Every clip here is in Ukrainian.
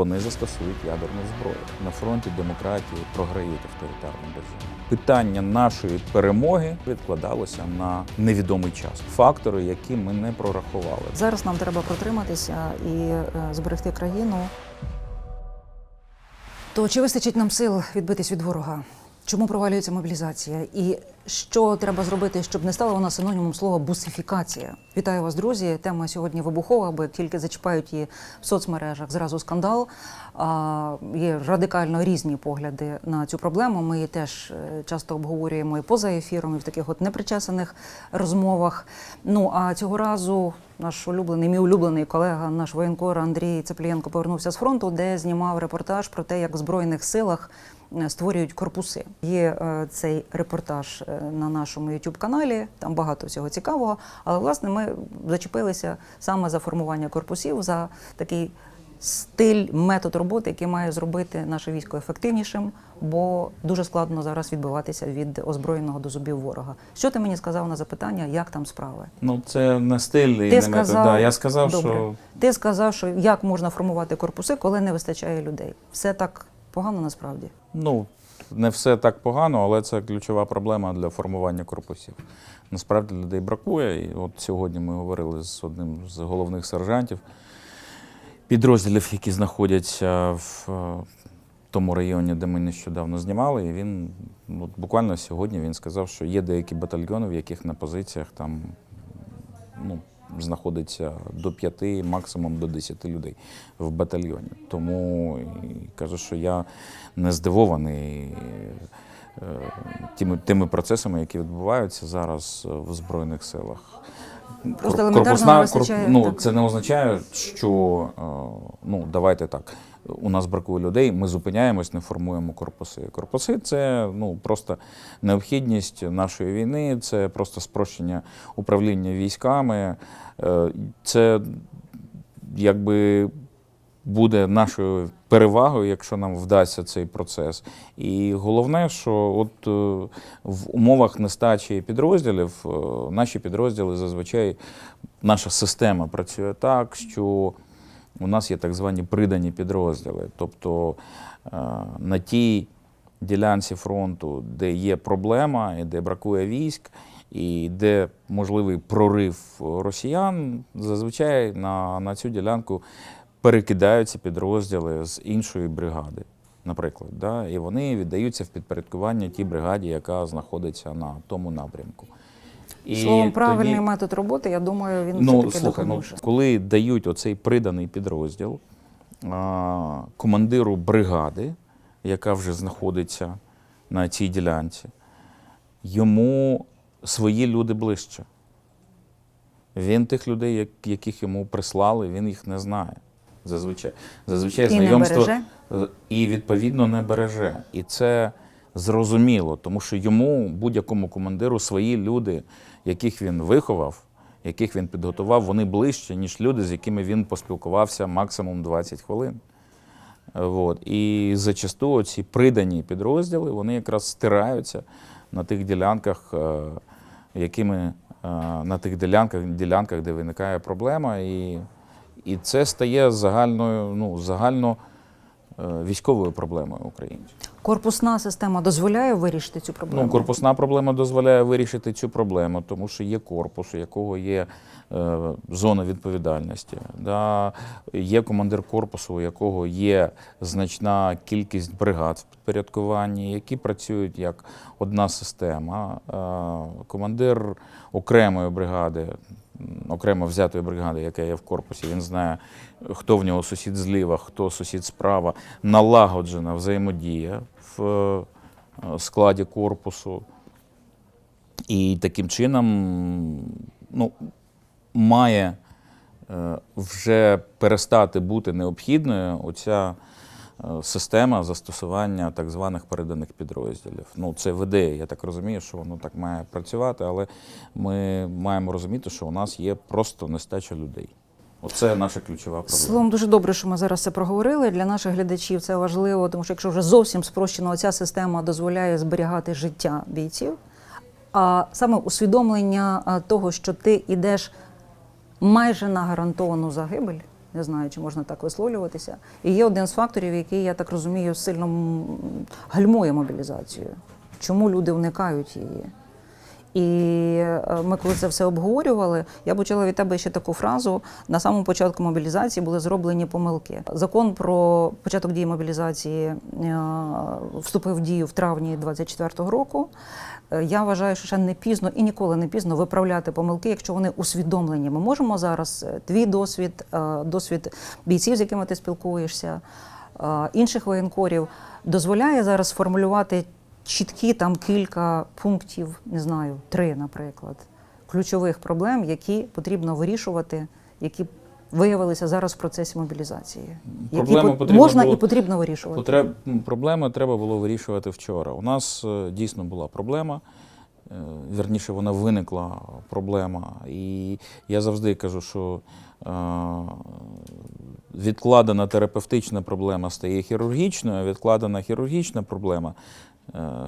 вони застосують ядерну зброю. На фронті демократії програють авторитарним державу. Питання нашої перемоги відкладалося на невідомий час. Фактори, які ми не прорахували. Зараз нам треба протриматися і е, зберегти країну. То чи вистачить нам сил відбитись від ворога? Чому провалюється мобілізація? І що треба зробити, щоб не стала вона синонімом слова бусифікація? Вітаю вас, друзі. Тема сьогодні вибухова, бо як тільки зачіпають її в соцмережах, зразу скандал. А, є радикально різні погляди на цю проблему. Ми її теж е, часто обговорюємо і поза ефіром, і в таких от непричесаних розмовах. Ну а цього разу наш улюблений, мій улюблений колега, наш воєнкор Андрій Цеплієнко повернувся з фронту, де знімав репортаж про те, як в збройних силах створюють корпуси. Є е, цей репортаж е, на нашому youtube каналі. Там багато всього цікавого. Але власне ми зачепилися саме за формування корпусів, за такий стиль, метод роботи, який має зробити наше військо ефективнішим, бо дуже складно зараз відбиватися від озброєного до зубів ворога. Що ти мені сказав на запитання, як там справи? Ну це не стиль і Ти не метод. Да, я сказав, Добре. що Ти сказав, що як можна формувати корпуси, коли не вистачає людей. Все так погано насправді. ну не все так погано, але це ключова проблема для формування корпусів. Насправді людей бракує. І от сьогодні ми говорили з одним з головних сержантів підрозділів, які знаходяться в е, тому районі, де ми нещодавно знімали. І він от буквально сьогодні він сказав, що є деякі батальйони, в яких на позиціях там ну, знаходиться до п'яти, максимум до десяти людей в батальйоні. Тому кажу, що я не здивований е, тими, тими процесами, які відбуваються зараз в Збройних силах. Просто Кор- елементарно не вистачає, ну, це не означає, що е, ну, давайте так. У нас бракує людей, ми зупиняємось, не формуємо корпуси. Корпуси це ну, просто необхідність нашої війни, це просто спрощення управління військами. Е, Це якби буде нашою перевагою, якщо нам вдасться цей процес. І головне, що от е, в умовах нестачі підрозділів е, наші підрозділи зазвичай наша система працює так, що у нас є так звані придані підрозділи. Тобто е, на тій ділянці фронту, де є проблема і де бракує військ, і де можливий прорив росіян, зазвичай на, на цю ділянку перекидаються підрозділи з іншої бригади, наприклад. Да? І вони віддаються в підпорядкування тій бригаді, яка знаходиться на тому напрямку. І Словом, правильний тоді- метод роботи, я думаю, він Ну, все-таки слухай, ну, коли дають оцей приданий підрозділ а, командиру бригади, яка вже знаходиться на цій ділянці, йому свої люди ближче. Він тих людей, як- яких йому прислали, він їх не знає. Зазвичай, зазвичай І не знайомство береже? е, і відповідно не береже. І це зрозуміло, тому що йому, будь-якому командиру, свої люди, яких він виховав, яких він підготував, вони ближче, ніж люди, з якими він поспілкувався максимум 20 хвилин. Вот. І зачасту ці придані підрозділи вони якраз стираються на тих ділянках, е, якими е, на тих ділянках, ділянках, де виникає проблема. І, і це стає загальною, ну, загально е, військовою проблемою українців. Корпусна система дозволяє вирішити цю проблему. Ну, корпусна проблема дозволяє вирішити цю проблему, тому що є корпус, у якого є е, зона відповідальності. Да? Є командир корпусу, у якого є значна кількість бригад в підпорядкуванні, які працюють як одна система. Е, командир окремої бригади. Окремо взятої бригади, яка є в корпусі, він знає, хто в нього сусід зліва, хто сусід справа, налагоджена взаємодія в е, складі корпусу. І таким чином ну, має е, вже перестати бути необхідною оця система застосування так званих переданих підрозділів. Ну, це в ідеї, я так розумію, що воно так має працювати, але ми маємо розуміти, що у нас є просто нестача людей. Оце наша ключова проблема. Словом, дуже добре, що ми зараз це проговорили. Для наших глядачів це важливо, тому що якщо вже зовсім спрощено, ця система дозволяє зберігати життя бійців. А саме усвідомлення того, що ти йдеш майже на гарантовану загибель, Не знаю, чи можна так висловлюватися. І є один з факторів, який, я так розумію, сильно гальмує мобілізацію. Чому люди уникають її? І е, ми, коли це все обговорювали, я почула від тебе ще таку фразу: на самому початку мобілізації були зроблені помилки. Закон про початок дії мобілізації е, вступив в дію в травні 24-го року. Е, Я вважаю, що ще не пізно і ніколи не пізно виправляти помилки, якщо вони усвідомлені. Ми можемо зараз е, твій досвід, е, досвід бійців, з якими ти спілкуєшся, інших воєнкорів, дозволяє зараз сформулювати чіткі там кілька пунктів, не знаю, три, наприклад, ключових проблем, які потрібно вирішувати, які виявилися зараз в процесі мобілізації. Проблеми які можна було- і потрібно вирішувати. Потреб... Проблеми треба було вирішувати вчора. У нас е, дійсно була проблема. е, Вірніше, вона виникла проблема. І я завжди кажу, що е, відкладена терапевтична проблема стає хірургічною, а відкладена хірургічна проблема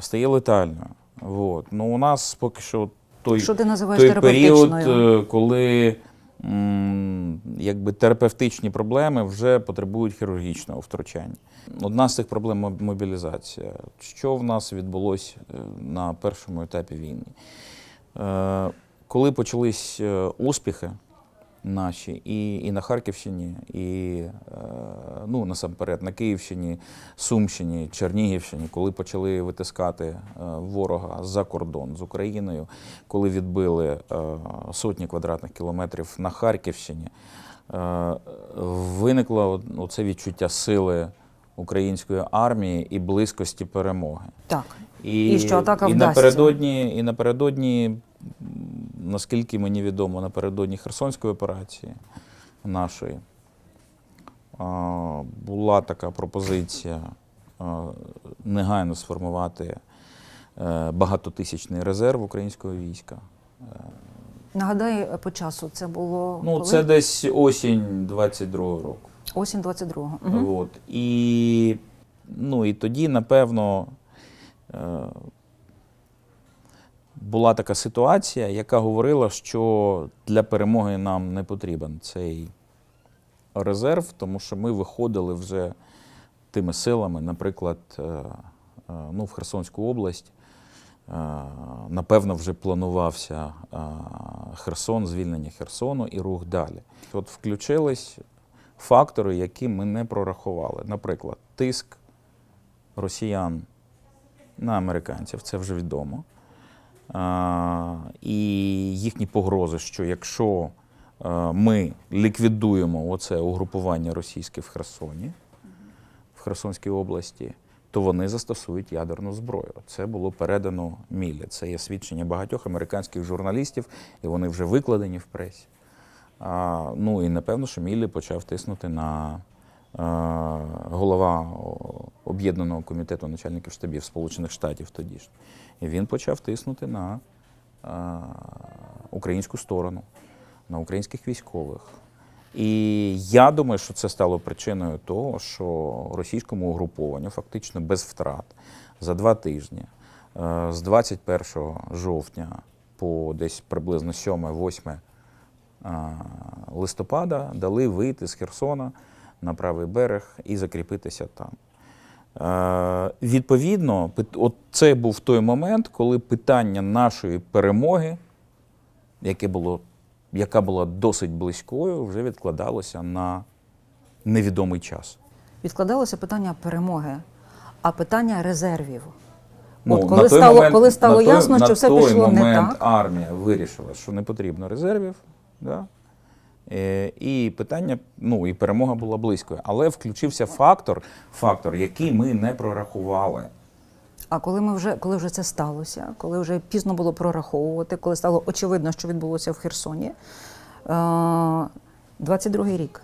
стає летальною. Вот. Ну, у нас поки що той, Що ти називаєш той період, коли якби терапевтичні проблеми вже потребують хірургічного втручання. Одна з цих проблем мобілізація. Що в нас відбулося е, на першому етапі війни? Е, Коли почались е, успіхи наші і, і на Харківщині, і е, ну, насамперед на Київщині, Сумщині, Чернігівщині, коли почали витискати е, ворога за кордон з Україною, коли відбили е, сотні квадратних кілометрів на Харківщині, виникло оце відчуття сили української армії і близькості перемоги. Так. І, І що атака і напередодні, і напередодні, наскільки мені відомо, напередодні Херсонської операції нашої була така пропозиція негайно сформувати е, багатотисячний резерв українського війська. Нагадай е, по часу, це було Ну, коли? це десь осінь 22-го року. осінь 22-го. Угу. От. І, ну, і тоді, напевно, е, була така ситуація, яка говорила, що для перемоги нам не потрібен цей резерв, тому що ми виходили вже тими силами, наприклад, е, е, ну, в Херсонську область. е, Напевно, вже планувався Херсон, звільнення Херсону і рух далі. От включились фактори, які ми не прорахували. Наприклад, тиск росіян на американців, це вже відомо. І їхні погрози, що якщо е, ми ліквідуємо оце угрупування російське в Херсоні, в Херсонській області, то вони застосують ядерну зброю. Це було передано Мілі. Це є свідчення багатьох американських журналістів, і вони вже викладені в пресі. Ну і напевно, що Міллі почав тиснути на е, голова Об'єднаного комітету начальників штабів Сполучених Штатів тоді ж. І він почав тиснути на е, українську сторону, на українських військових. І я думаю, що це стало причиною того, що російському угрупованню фактично без втрат за два тижні е, з 21 жовтня по десь приблизно 7-8 листопада дали вийти з Херсона на правий берег і закріпитися там. Е, Відповідно, от це був той момент, коли питання нашої перемоги, яке було, яка була досить близькою, вже відкладалося на невідомий час. Відкладалося питання перемоги, а питання резервів. Ну, От коли той стало, момент- коли стало на той- ясно, що на все той пішло не так. армія вирішила, що не потрібно резервів. Да? Е, І питання, ну і перемога була близькою. Але включився фактор, фактор, який ми не прорахували. А коли ми вже коли вже це сталося, коли вже пізно було прораховувати, коли стало очевидно, що відбулося в Херсоні, е, 22-й рік.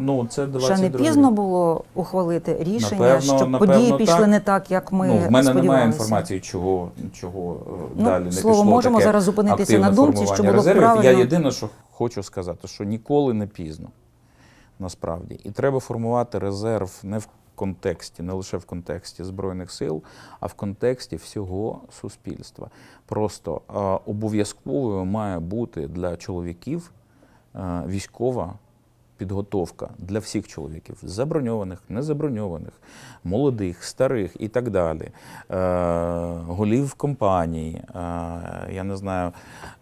Ну, це 22 Ще не пізно було ухвалити рішення, Напевно- щоб напевно, події пішли так. не так, як ми ну, в мене немає інформації, чого, чого е, Ну, далі не слово, пішло. можемо таке зараз зупинитися на думці, що було резервів. Я єдине, що хочу сказати, що ніколи не пізно, насправді. І треба формувати резерв не в контексті, не лише в контексті Збройних сил, а в контексті всього суспільства. Просто е, обов'язковою має бути для чоловіків е, військова підготовка для всіх чоловіків заброньованих, незаброньованих, молодих, старих і так далі, е, голів компаній, е, я не знаю,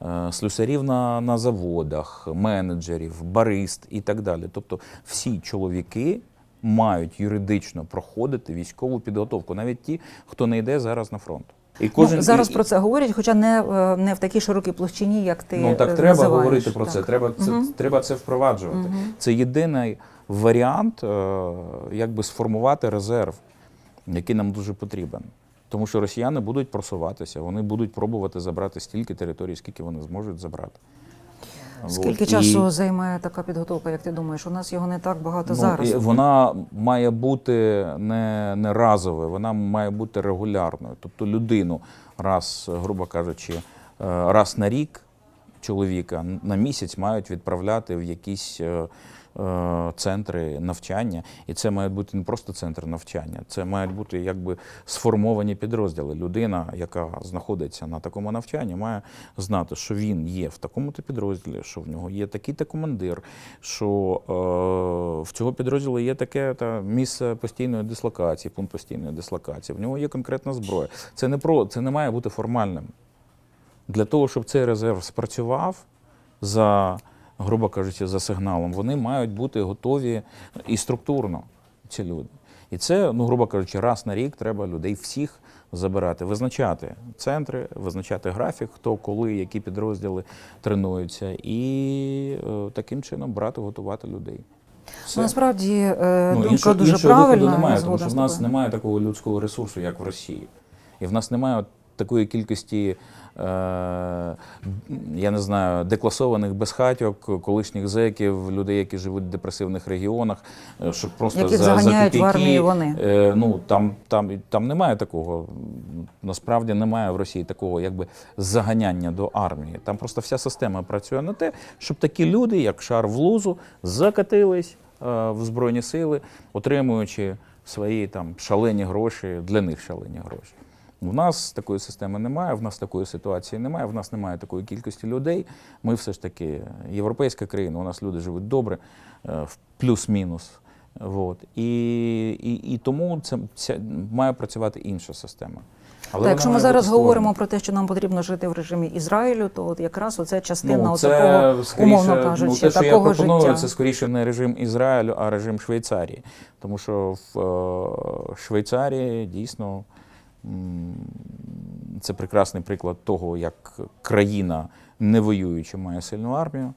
е, слюсарів на, на заводах, менеджерів, барист і так далі. Тобто всі чоловіки мають юридично проходити військову підготовку, навіть ті, хто не йде зараз на фронт. І ну, зараз і- про це говорять, хоча не, е, не в такій широкій площині, як ти Ну так е, треба називаєш. говорити про Так. це. Треба це, угу. треба це впроваджувати. Угу. Це єдиний варіант, як якби сформувати резерв, який нам дуже потрібен. Тому що росіяни будуть просуватися, вони будуть пробувати забрати стільки територій, скільки вони зможуть забрати. Скільки От. часу І, займає така підготовка, як ти думаєш? У нас його не так багато ну, зараз. і вона має бути не, не разовою, вона має бути регулярною. Тобто людину раз, грубо кажучи, е, раз на рік чоловіка на місяць мають відправляти в якісь е, центри навчання. І це має бути не просто центр навчання, це мають бути якби сформовані підрозділи. Людина, яка знаходиться на такому навчанні, має знати, що він є в такому-то підрозділі, що в нього є такий-то командир, що е, в цього підрозділу є таке та місце постійної дислокації, пункт постійної дислокації. В нього є конкретна зброя. Це не про це не має бути формальним. Для того, щоб цей резерв спрацював за, грубо кажучи, за сигналом, вони мають бути готові і структурно, ці люди. І це, ну, грубо кажучи, раз на рік треба людей всіх забирати, визначати центри, визначати графік, хто, коли, які підрозділи тренуються, і е, таким чином брати, готувати людей. Все. Ну, насправді е, Ну, думка іншого, дуже іншого правильна. виходу немає, тому що в нас немає такого людського ресурсу, як в Росії. І в нас немає от такої кількості, е, я не знаю, декласованих безхатьок, колишніх зеків, людей, які живуть в депресивних регіонах, е, щоб просто Яких за, за в копійки, армію вони. Е, ну, там, там, там немає такого. Насправді немає в Росії такого якби заганяння до армії. Там просто вся система працює на те, щоб такі люди, як шар в лузу, закатились е, в Збройні сили, отримуючи свої там шалені гроші, для них шалені гроші. В нас такої системи немає, в нас такої ситуації немає, в нас немає такої кількості людей. Ми все ж таки європейська країна, у нас люди живуть добре, е, в плюс-мінус. От. І, і, і тому це, це має працювати інша система. Але Та, якщо ми зараз говоримо про те, що нам потрібно жити в режимі Ізраїлю, то от якраз оце частина Ну, такого, скоріше, умовно ну, те, що я пропоную, життя. це скоріше не режим Ізраїлю, а режим Швейцарії. Тому що в е, Швейцарії дійсно це прекрасний приклад того, як країна не воюючи має сильну армію.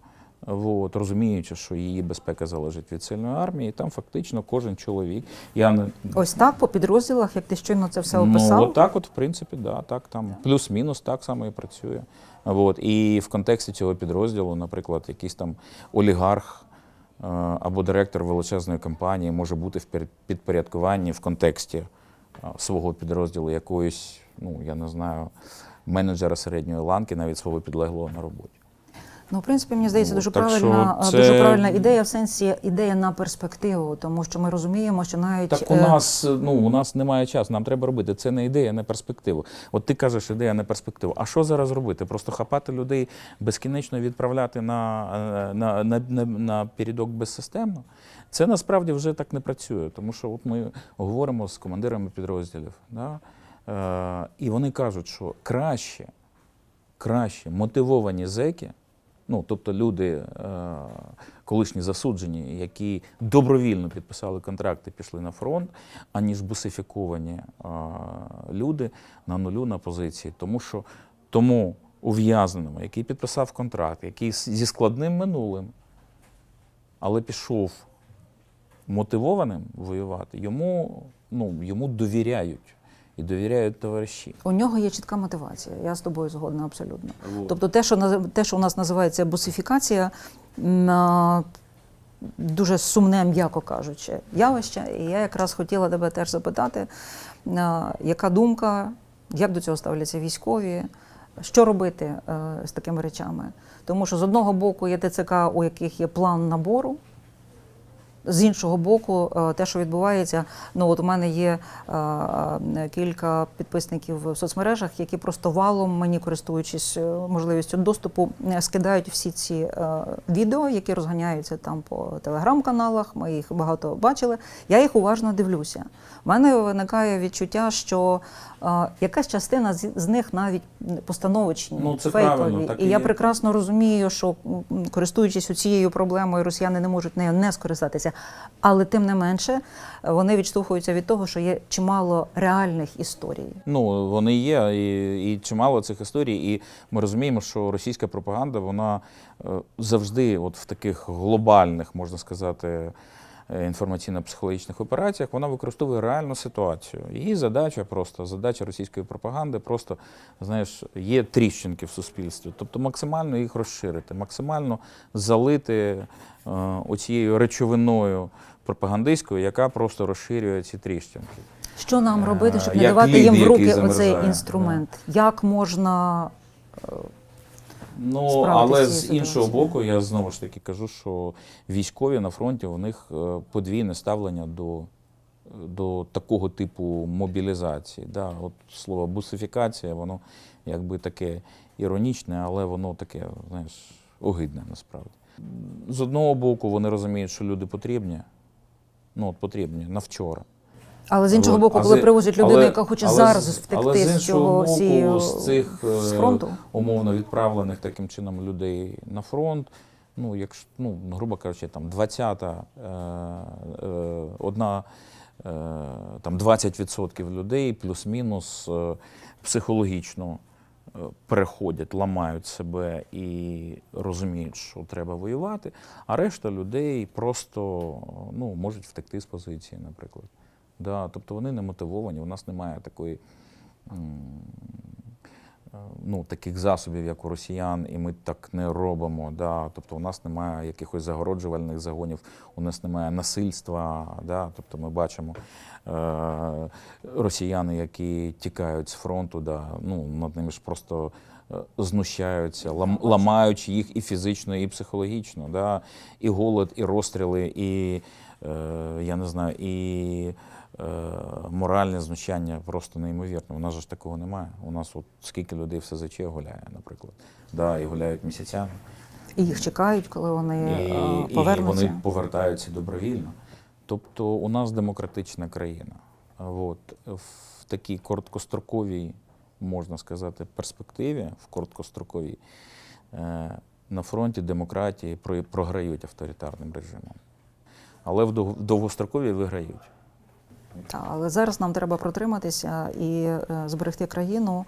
От, розуміючи, що її безпека залежить від сильної армії, і там фактично кожен чоловік. Я не Ось так по підрозділах, як ти щойно це все описав. Ну, так, от, в принципі, да, так там плюс-мінус так само і працює. От. І в контексті цього підрозділу, наприклад, якийсь там олігарх е, або директор величезної компанії може бути в підпорядкуванні в контексті свого підрозділу якоїсь, ну я не знаю, менеджера середньої ланки, навіть свого підлеглого на роботі. Ну, в принципі, мені здається, Ну, дуже так правильна, це- дуже правильна ідея в сенсі ідея на перспективу, тому що ми розуміємо, що навіть Так у е, нас ну у нас немає часу. Нам треба робити. Це не ідея, не перспективу. От ти кажеш, ідея не перспективу. А що зараз робити? Просто хапати людей безкінечно відправляти на, е, на, на, на, на передок безсистемно. Це насправді вже так не працює, тому що от ми говоримо з командирами підрозділів, да? е, і вони кажуть, що краще, краще мотивовані зеки, ну тобто люди, е, колишні засуджені, які добровільно підписали контракти, пішли на фронт, аніж бусифіковані е, люди на нулю на позиції. Тому що тому ув'язненому, який підписав контракт, який зі складним минулим, але пішов мотивованим воювати, йому, ну, йому довіряють. І довіряють товариші. у нього є чітка мотивація. Я з тобою згодна абсолютно. Вот. Тобто, те, що те, що у нас називається а, дуже сумне, м'яко кажучи, явище. І я якраз хотіла тебе теж запитати, яка думка, як до цього ставляться військові, що робити е, з такими речами? Тому що з одного боку є ТЦК, у яких є план набору. З іншого боку, е, те, що відбувається, ну от у мене є е, кілька підписників в соцмережах, які просто валом мені, користуючись е, можливістю доступу, скидають всі ці відео, які розганяються там по телеграм-каналах. Ми їх багато бачили. Я їх уважно дивлюся. У мене виникає відчуття, що якась частина з, з них навіть постановочні, Ну, це фейкові. правильно, так і і я є. прекрасно розумію, що користуючись цією проблемою, росіяни не можуть нею не скористатися. Але тим не менше вони відштовхуються від того, що є чимало реальних історій. Ну, вони є, і, і чимало цих історій. І ми розуміємо, що російська пропаганда, вона е, завжди, от в таких глобальних, можна сказати, інформаційно-психологічних операціях, вона використовує реальну ситуацію. Її задача просто, задача російської пропаганди просто, знаєш, є тріщинки в суспільстві. Тобто максимально їх розширити, максимально залити е, оцією речовиною пропагандистською, яка просто розширює ці тріщинки. Що нам Е, робити, щоб не давати їм в руки оцей да. інструмент? Як можна Ну, але з іншого боку, я знову ж таки кажу, що військові на фронті у них е, подвійне ставлення до, до такого типу мобілізації. Да? От слово бусифікація, воно якби таке іронічне, але воно таке, знаєш, огидне насправді. З одного боку, вони розуміють, що люди потрібні. Ну, от потрібні на вчора. Але з іншого боку, коли привозять людину, але- яка хоче але зараз втекти але з з цього боку, з цих е, з фронту. умовно відправлених таким чином людей на фронт. Ну, якщо, ну, грубо кажучи, там 20-та, е, е, одна, е, там 20% людей плюс-мінус е, психологічно е, переходять, ламають себе і розуміють, що треба воювати, а решта людей просто ну, можуть втекти з позиції, наприклад. Да, тобто вони не мотивовані, у нас немає такої е, ну, таких засобів, як у росіян, і ми так не робимо. Да? Тобто у нас немає якихось загороджувальних загонів, у нас немає насильства. Да? Тобто ми бачимо е- росіяни, які тікають з фронту, да? ну, над ними ж просто. е, Знущаються, лам, ламаючи їх і фізично, і психологічно, да? і голод, і розстріли, і е, я не знаю, і моральне знущання просто неймовірне. У нас же ж такого немає. У нас от скільки людей в СЗЧ гуляє, наприклад. Да, і гуляють місяцями. І їх чекають, коли вони І, е, і вони повертаються добровільно. Тобто у нас демократична країна. От, в такій короткостроковій, можна сказати, перспективі, в короткостроковій, е, на фронті демократії програють авторитарним режимом. Але в довгостроковій виграють. Так, але зараз нам треба протриматися і е, зберегти країну.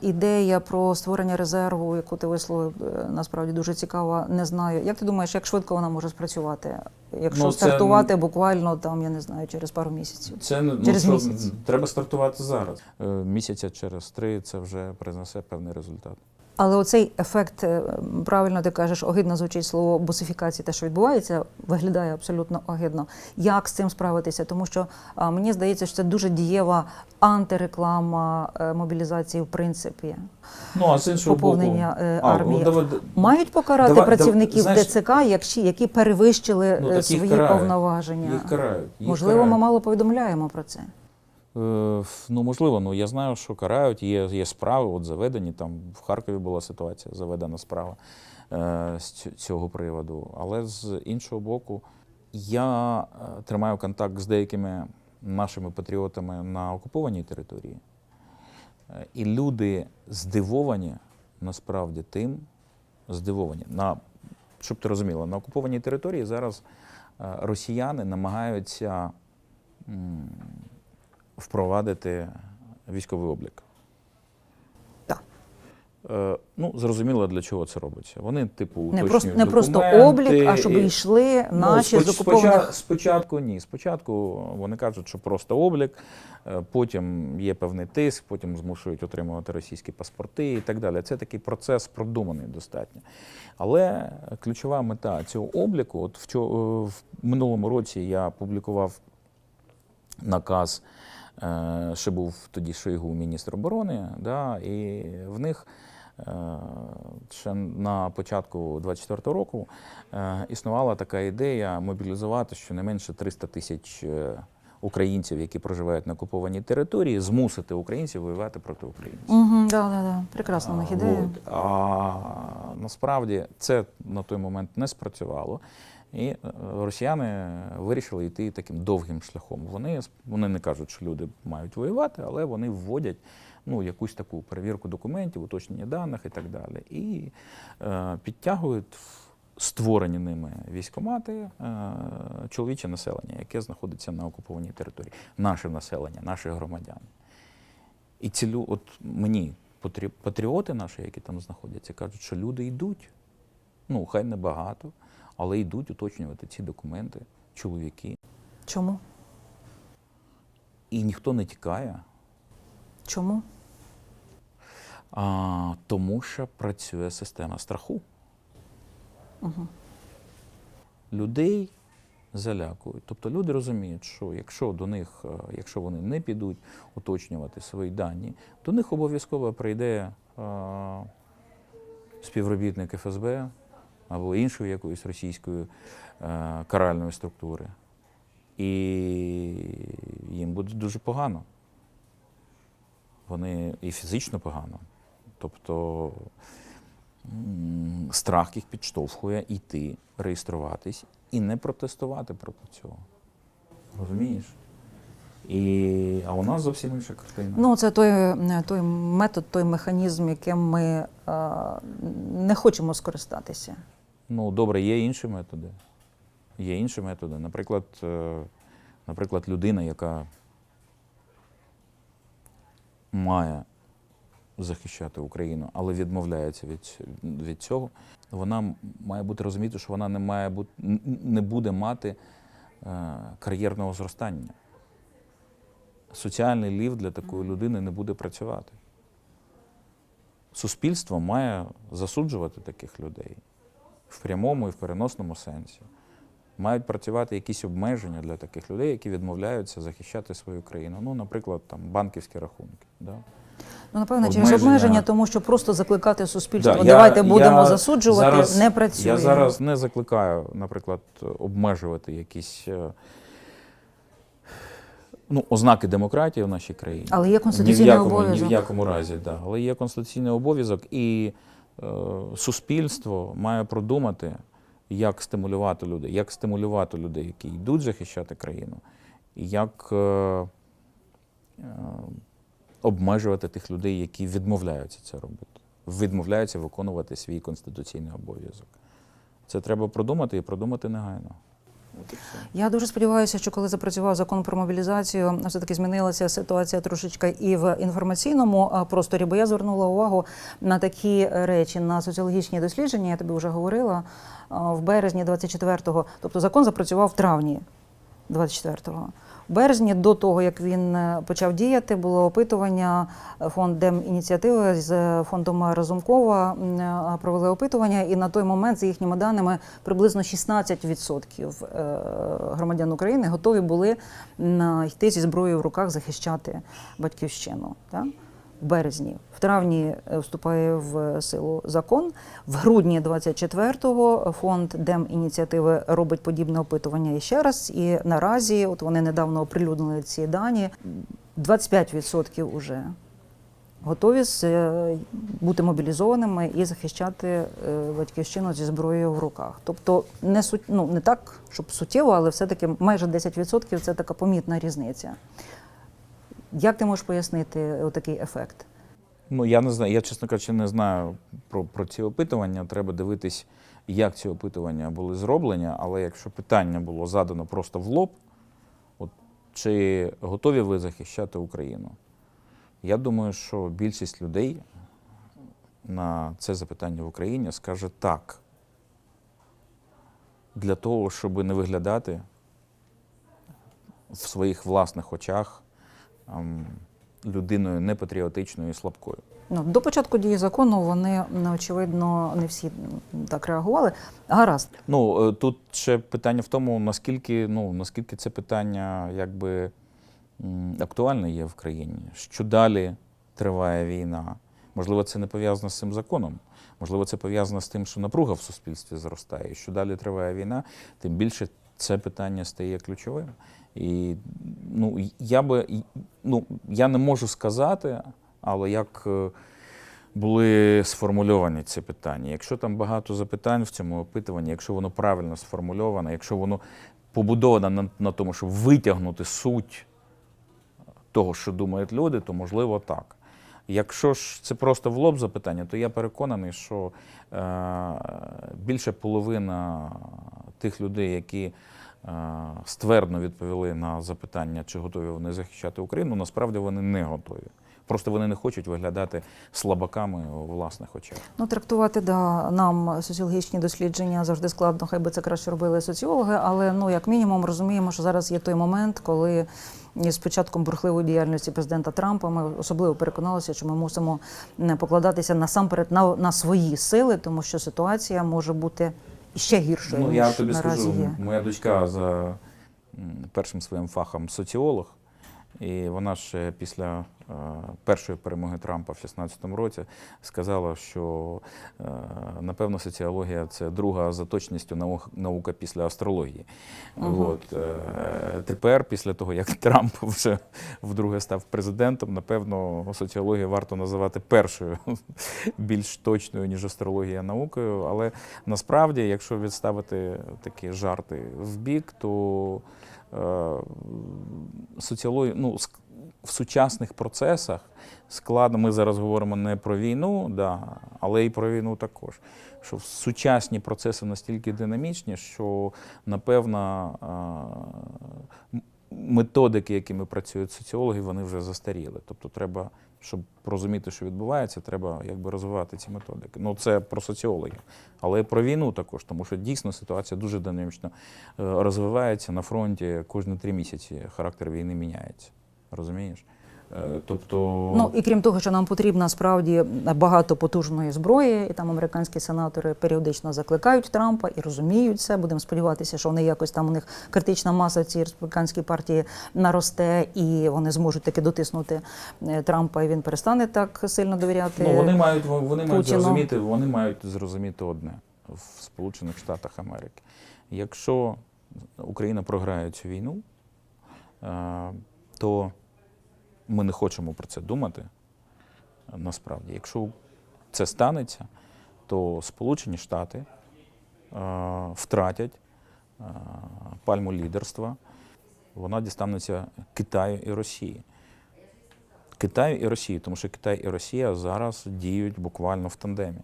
Ідея про створення резерву, яку ти висловив, е, насправді дуже цікава. Не знаю. Як ти думаєш, як швидко вона може спрацювати? Якщо Ну, це- стартувати буквально там, я не знаю, через пару місяців. Це не- ну, місяць. треба стартувати зараз. Е, Місяця через три це вже принесе певний результат. Але оцей ефект, е, правильно ти кажеш, огидно звучить слово бусифікації, те, що відбувається, виглядає абсолютно огидно. Як з цим справитися? Тому що а, мені здається, що це дуже дієва антиреклама е, мобілізації, в принципі. Ну, а з іншого Поповнення, боку, е, А, ну, армії. давай- Мають покарати Давай- працівників давай, ДЦК, якщо- які перевищили Ну, так їх свої карають. повноваження. Їх карають. Їх Можливо, карають. ми мало повідомляємо про це. Е, Ну, можливо, ну я знаю, що карають, є, є справи, от заведені. Там в Харкові була ситуація, заведена справа е, з цього приводу. Але з іншого боку, я е, тримаю контакт з деякими нашими патріотами на окупованій території. Е, І люди здивовані насправді тим, здивовані. На, щоб ти розуміла, на окупованій території зараз росіяни намагаються впровадити військовий облік. Так. Е, ну, зрозуміло, для чого це робиться. Вони, типу, Не просто, не просто облік, а щоб і- йшли наші споч- з окупованих. Спочатку ні. Спочатку вони кажуть, що просто облік, е, потім є певний тиск, потім змушують отримувати російські паспорти і так далі. Це такий процес продуманий достатньо. Але ключова мета цього обліку, от в, чо- в минулому році я публікував наказ. Е, Ще був тоді Шойгу міністр оборони, да, і в них е, ще на початку 24-го року е, існувала така ідея мобілізувати щонайменше 300 тисяч українців, які проживають на окупованій території, змусити українців воювати проти українців. Угу, да, да, да. Прекрасна них А, ідея. А насправді це на той момент не спрацювало. І е, росіяни вирішили йти таким довгим шляхом. Вони, вони не кажуть, що люди мають воювати, але вони вводять ну, якусь таку перевірку документів, уточнення даних і так далі. І е, підтягують створені ними військомати е, чоловіче населення, яке знаходиться на окупованій території, наше населення, наші громадяни. І цілю, от мені патріоти наші, які там знаходяться, кажуть, що люди йдуть. Ну, хай не багато, але йдуть уточнювати ці документи, чоловіки. Чому? І ніхто не тікає, Чому? а, тому що працює система страху. Угу. Людей залякують. Тобто люди розуміють, що якщо до них, е, якщо вони не підуть уточнювати свої дані, до них обов'язково прийде е, співробітник ФСБ або іншої якоїсь російської е, каральної структури. І їм буде дуже погано. Вони і фізично погано. Тобто страх їх підштовхує йти, реєструватись і не протестувати проти цього. Розумієш? І, а у нас зовсім інша картина. Ну, це той, е, той метод, той механізм, яким ми е, не хочемо скористатися. Ну, добре, є інші методи. Є інші методи. Наприклад, е, наприклад, людина, яка має захищати Україну, але відмовляється від, від цього, вона має бути розуміти, що вона не має бути, не буде мати е, кар'єрного зростання. Соціальний ліфт для такої людини не буде працювати. Суспільство має засуджувати таких людей в прямому і в переносному сенсі. Мають працювати якісь обмеження для таких людей, які відмовляються захищати свою країну. Ну, наприклад, там банківські рахунки. Да? Ну, напевно, через Обмеження. обмеження, тому що просто закликати суспільство, Да, я- давайте будемо я засуджувати, зараз- не працює. Я зараз не закликаю, наприклад, обмежувати якісь е, ну, ознаки демократії в нашій країні. Але є Ні в конституційний якому, ні в якому разі, да. але є конституційний обов'язок, і суспільство має продумати, як стимулювати людей, як стимулювати людей, які йдуть захищати країну, як е, е, обмежувати тих людей, які відмовляються це робити, відмовляються виконувати свій конституційний обов'язок. Це треба продумати і продумати негайно. Я дуже сподіваюся, що коли запрацював закон про мобілізацію, все таки змінилася ситуація трошечки і в інформаційному просторі. Бо я звернула увагу на такі речі, на соціологічні дослідження. Я тобі вже говорила в березні 24-го. Тобто закон запрацював в травні 24-го. березня до того, як він е, почав діяти, було опитування фондом ініціативи з е, фондом Разумкова е, провели опитування, і на той момент, за їхніми даними, приблизно 16% е, громадян України готові були йти зі зброєю в руках захищати батьківщину. Так? В березні, в травні е, вступає в силу закон. В грудні 24-го фонд Демініціативи робить подібне опитування ще раз. І наразі, от вони недавно оприлюднили ці дані. 25% уже готові з- е, бути мобілізованими і захищати е, батьківщину зі зброєю в руках. Тобто не суть, ну не так, щоб суттєво, але все-таки майже 10% це така помітна різниця. Як ти можеш пояснити отакий ефект? Ну, я не знаю, я, чесно кажучи, не знаю про, про ці опитування. Треба дивитись, як ці опитування були зроблені. Але якщо питання було задано просто в лоб, от, чи готові ви захищати Україну? Я думаю, що більшість людей на це запитання в Україні скаже так. Для того, щоб не виглядати в своїх власних очах людиною непатріотичною і слабкою. Ну, до початку дії закону вони очевидно не всі так реагували. Гаразд. Ну е, тут ще питання в тому, наскільки, ну, наскільки це питання якби актуальне є в країні. Що далі триває війна? Можливо, це не пов'язано з цим законом. Можливо, це пов'язано з тим, що напруга в суспільстві зростає. І що далі триває війна, тим більше це питання стає ключовим. І ну, я би ну, я не можу сказати, але як е, були сформульовані ці питання. Якщо там багато запитань в цьому опитуванні, якщо воно правильно сформульоване, якщо воно побудоване на, на тому, щоб витягнути суть того, що думають люди, то можливо так. Якщо ж це просто в лоб запитання, то я переконаний, що е, більше половина тих людей, які е, ствердно відповіли на запитання, чи готові вони захищати Україну, насправді вони не готові. Просто вони не хочуть виглядати слабаками у власних очах. Ну, трактувати да, нам соціологічні дослідження завжди складно, хай би це краще робили соціологи, але ну, як мінімум, розуміємо, що зараз є той момент, коли з початком бурхливої діяльності президента Трампа ми особливо переконалися, що ми мусимо не покладатися насамперед на, на свої сили, тому що ситуація може бути ще гіршою. Ну, я ніж тобі наразі скажу, є. моя дочка за м, першим своїм фахом соціолог, і вона ще після е, першої перемоги Трампа в 2016 році сказала, що е, напевно соціологія це друга за точністю наука, наука після астрології. Мгм. От, е, тепер, після того, як Трамп вже вдруге став президентом, напевно, соціологію варто називати першою більш точною, ніж астрологія наукою. Але насправді, якщо відставити такі жарти в бік, то е, соціологія, ну, в сучасних процесах складно, ми зараз говоримо не про війну, да, але і про війну також. Що сучасні процеси настільки динамічні, що напевно е, методики, якими працюють соціологи, вони вже застаріли. Тобто треба, щоб розуміти, що відбувається, треба якби розвивати ці методики. Ну це про соціологів, але про війну також, тому що дійсно ситуація дуже динамічно е, розвивається на фронті кожні три місяці. Характер війни міняється. Розумієш? Е, Тобто Ну і крім того, що нам потрібно справді багато потужної зброї, і там американські сенатори періодично закликають Трампа і розуміють це. Будемо сподіватися, що вони якось там у них критична маса цій республіканській партії наросте, і вони зможуть таки дотиснути е, Трампа, і він перестане так сильно довіряти. Ну, вони мають вони мають Путіну. зрозуміти, вони мають зрозуміти одне в Сполучених Штатах Америки. Якщо Україна програє цю війну, е, то ми не хочемо про це думати. Насправді, якщо це станеться, то Сполучені Штати е, втратять е, пальму лідерства. Вона дістанеться Китаю і Росії. Китаю і Росії, тому що Китай і Росія зараз діють буквально в тандемі.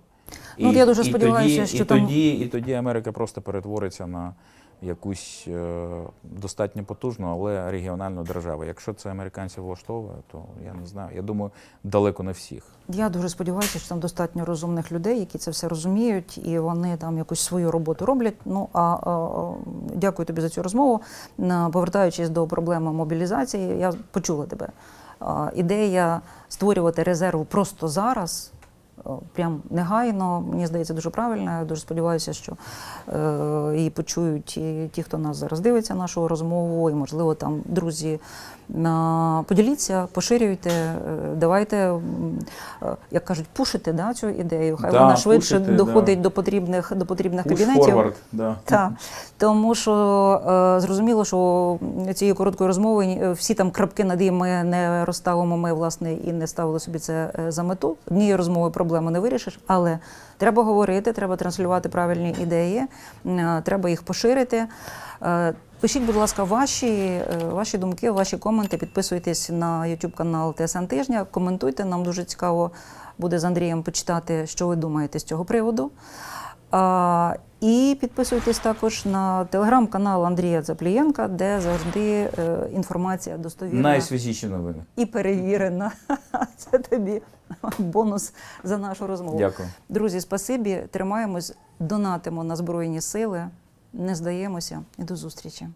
Ну, от я дуже сподіваюся, тоді, що і там- тоді, і тоді Америка просто перетвориться на якусь е, достатньо потужну, але регіональну державу. Якщо це американців влаштовує, то я не знаю. Я думаю, далеко не всіх. Я дуже сподіваюся, що там достатньо розумних людей, які це все розуміють, і вони там якусь свою роботу роблять. Ну а, а, дякую тобі за цю розмову. Повертаючись до проблеми мобілізації, я почула тебе. Ідея створювати резерв просто зараз. Прям негайно, мені здається, дуже правильно. Я дуже сподіваюся, що е, її почують і ті, хто нас зараз дивиться, нашу розмову, і, можливо, там друзі. На, поділіться, поширюйте, е, давайте, е, як кажуть, пушити да, цю ідею. Хай Да, вона швидше пушити, доходить да. до потрібних до потрібних Push кабінетів. forward, да. Так, тому що зрозуміло, що цією короткою розмовою всі там крапки над «і» ми не розставимо. Ми власне і не ставили собі це за мету. Однією розмовою проблему не вирішиш, але треба говорити, треба транслювати правильні ідеї, е, треба їх поширити. Е, Пишіть, будь ласка, ваші, е, ваші думки, ваші коменти. Підписуйтесь на YouTube канал ТСН Тижня. Коментуйте. Нам дуже цікаво буде з Андрієм почитати, що ви думаєте з цього приводу. І підписуйтесь також на телеграм-канал Андрія Заплієнка, де завжди е, інформація достовірна Найсвіжіші новини. і перевірена. Це тобі бонус за нашу розмову. Дякую. Друзі, спасибі, тримаємось, донатимо на Збройні Сили, не здаємося і до зустрічі.